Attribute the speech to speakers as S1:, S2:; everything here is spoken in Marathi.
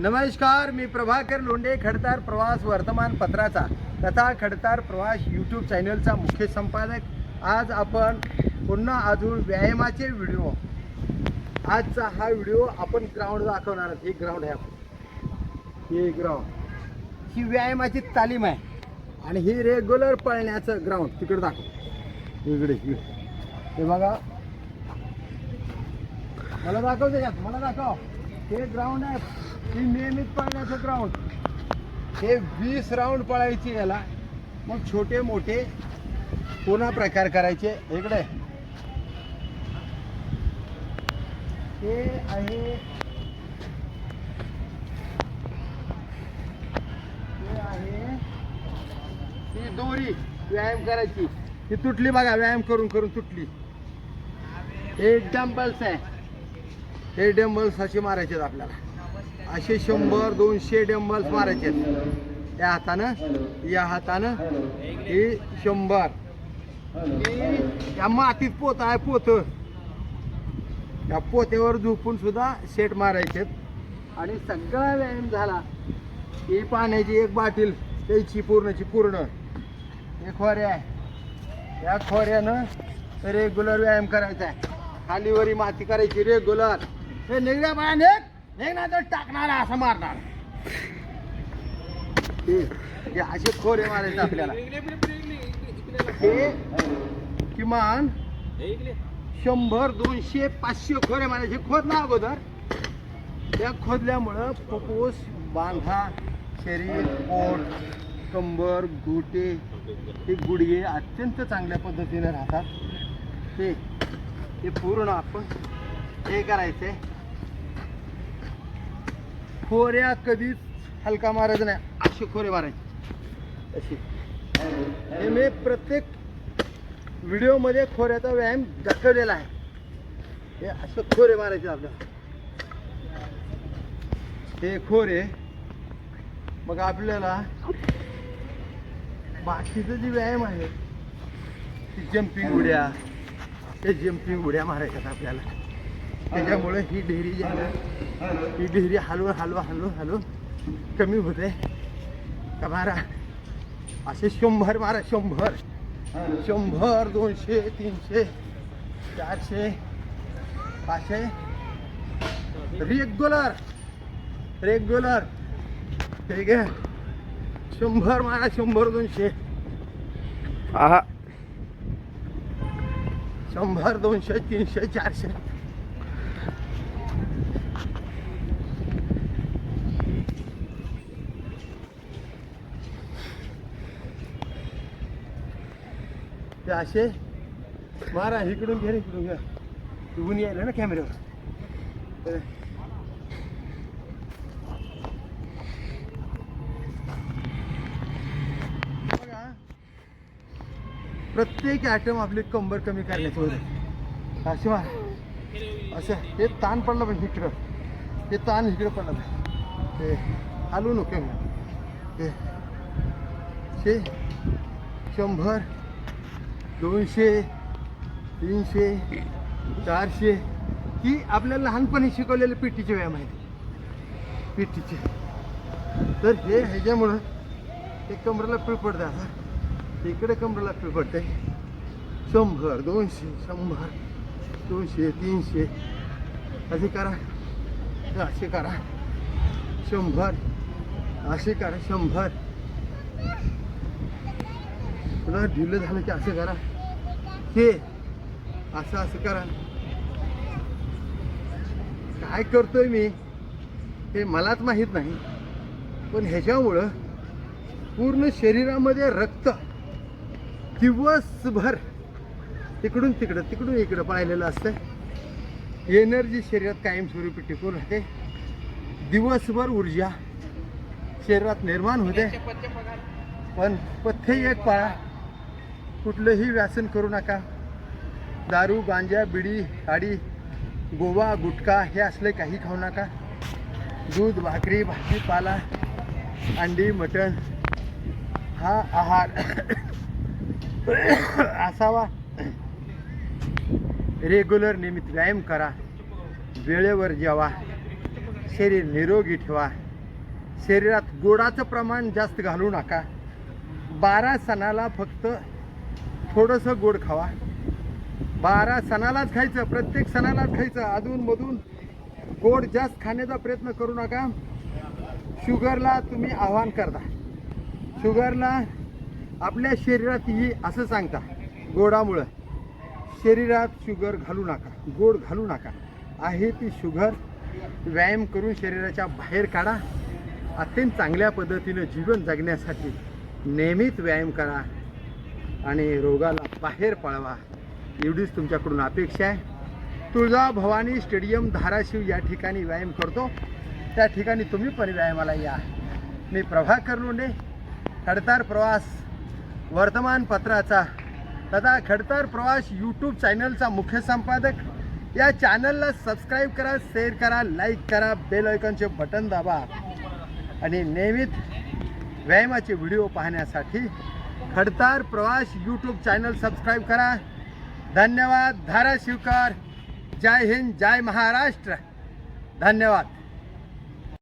S1: नमस्कार मी प्रभाकर लोंढे खडतार प्रवास वर्तमानपत्राचा तथा खडतार प्रवास यूट्यूब चॅनलचा मुख्य संपादक. आज आपण पुन्हा अजून व्यायामाचे व्हिडिओ आजचा हा व्हिडिओ आपण ग्राउंड दाखवणार आहोत. हे ग्राउंड आहे आपण हे ग्राउंड ही व्यायामाची तालीम आहे. आणि ही रेग्युलर पळण्याचं ग्राउंड तिकडे दाखव. इकडे इकडे. हे बघा. मला दाखव त्याच्यात. मला दाखव. हे ग्राउंड आहे. ही नियमित पळण्याचं ग्राउंड हे वीस राऊंड पळायची याला. मग छोटे मोठे पुन्हा प्रकार करायचे. इकडे. हे आहे. हे आहे. ही दोरी व्यायाम करायची. ही तुटली बघा व्यायाम करून करून तुटली. हे डम्बल्स आहे. हे डेंबल्स असे मारायचे आहेत आपल्याला. असे शंभर दोनशे डेंबल्स मारायचे आहेत. या हातानं या हातानं हे शंभर. या मातीत पोत आहे पोत. या पोत्यावर झोपून सुद्धा सेट मारायचे आहेत. आणि सगळा व्यायाम झाला. ही पाण्याची एक बाटील त्याची पूर्णची पूर्ण. हे खोऱ्या आहे. या खोऱ्यानं रेग्युलर व्यायाम करायचा आहे. खालीवरी माती करायची रेग्युलर हे निघण्या बाया निघ नाही तर टाकणार असं मारणार. हे हे असे खोरे मारायचे आपल्याला. हे किमान शंभर दोनशे पाचशे खोरे मारायचे. खोद ना अगोदर. त्या खोदल्यामुळं फुफ्फुस बांधा शरीर पोट कंबर गोटे हे गुडघे अत्यंत चांगल्या पद्धतीने राहतात. ते हे पूर्ण आपण हे करायचे खोऱ्या कधीच हलका मारायचं नाही. असे खोरे मारायचे. असे. हे मी प्रत्येक व्हिडिओमध्ये खोऱ्याचा व्यायाम दाखवलेला आहे. हे असं खोरे मारायचे आपल्याला. हे खोरे मग आपल्याला बाकीचं जे व्यायाम आहे ती जम्पिंग उड्या ते जम्पिंग उड्या मारायच्यात आपल्याला. त्याच्यामुळे ही डेअरी जी आहे ही डेअरी हलवून हलवा हलवून हलवून कमी होते. का मारा असे शंभर मारा शंभर. शंभर दोनशे तीनशे चारशे पाचशे. रेग्युलर रेग्युलर ठीक आहे शंभर मारा शंभर दोनशे.
S2: आहा.
S1: शंभर दोनशे तीनशे चारशे. ते असे मारा इकडून घे इकडून घ्या तुम्ही यायला ना कॅमेऱ्यावर बघा प्रत्येक ॲटम आपली कंबर कमी करण्याचं होतं. असे मारा. असं हे ताण पडलं पाहिजे इकडं. हे ताण इकडं पडलं. पाहिजे हे आलो नको हे शंभर दोनशे तीनशे चारशे ही आपल्याला लहानपणी शिकवलेले पिटीचे व्यायाम आहेत. पिटीचे. तर हे ह्याच्यामुळं ते कमरेला पिळ पडतं आता. इकडे कमरेला पिळ पडते शंभर दोनशे शंभर दोनशे तीनशे असे करा. अशी असे करा. शंभर. असे करा. शंभर. पुन्हा ढिलं झालं की असं करा. हे. असं असं करा. काय करतोय मी? हे मलाच माहीत नाही. पण ह्याच्यामुळं पूर्ण शरीरामध्ये रक्त दिवसभर तिकडून तिकडं तिकडून इकडं पाहिलेलं असतं एनर्जी शरीरात कायमस्वरूपी टिकून राहते. दिवसभर ऊर्जा शरीरात निर्माण होते. पण पथ्य एक पाळा कुठलंही व्यसन करू नका. दारू गांजा बिडी काडी गोवा गुटखा हे असले काही खाऊ नका. दूध भाकरी भाजीपाला अंडी मटण हा आहार असावा. रेग्युलर नियमित व्यायाम करा. वेळेवर जेवा. शरीर निरोगी ठेवा. शरीरात गोडाचं प्रमाण जास्त घालू नका. बारा सणाला फक्त थोडंसं गोड खावा. बारा सणालाच खायचं प्रत्येक सणालाच खायचं अधूनमधून गोड जास्त खाण्याचा प्रयत्न करू नका. शुगरला तुम्ही आव्हान करता. शुगरला आपल्या शरीरात ही असं सांगता गोडामुळं. शरीरात शुगर घालू नका गोड घालू नका. आहे ती शुगर व्यायाम करून शरीराच्या बाहेर काढा. अत्यंत चांगल्या पद्धतीनं जीवन जगण्यासाठी नेहमीच व्यायाम करा आणि रोगाला बाहेर पळवा. एवढीच तुमच्याकडून अपेक्षा आहे. तुळजा भवानी स्टेडियम धाराशिव या ठिकाणी व्यायाम करतो. त्या ठिकाणी तुम्ही पण व्यायामाला या. मी प्रभाकर लोंडे हडतार प्रवास वर्तमानपत्राचा तथा खडतर प्रवास यूट्यूब चॅनलचा मुख्य संपादक. या चॅनलला सबस्क्राईब करा शेअर करा लाईक करा बेल आयकॉनचे बटन दाबा. आणि नियमित व्यायामाचे व्हिडिओ पाहण्यासाठी खडतार प्रवास यूट्यूब चॅनल सबस्क्राईब करा. धन्यवाद. धाराशिवकर. जय हिंद. जय महाराष्ट्र. धन्यवाद.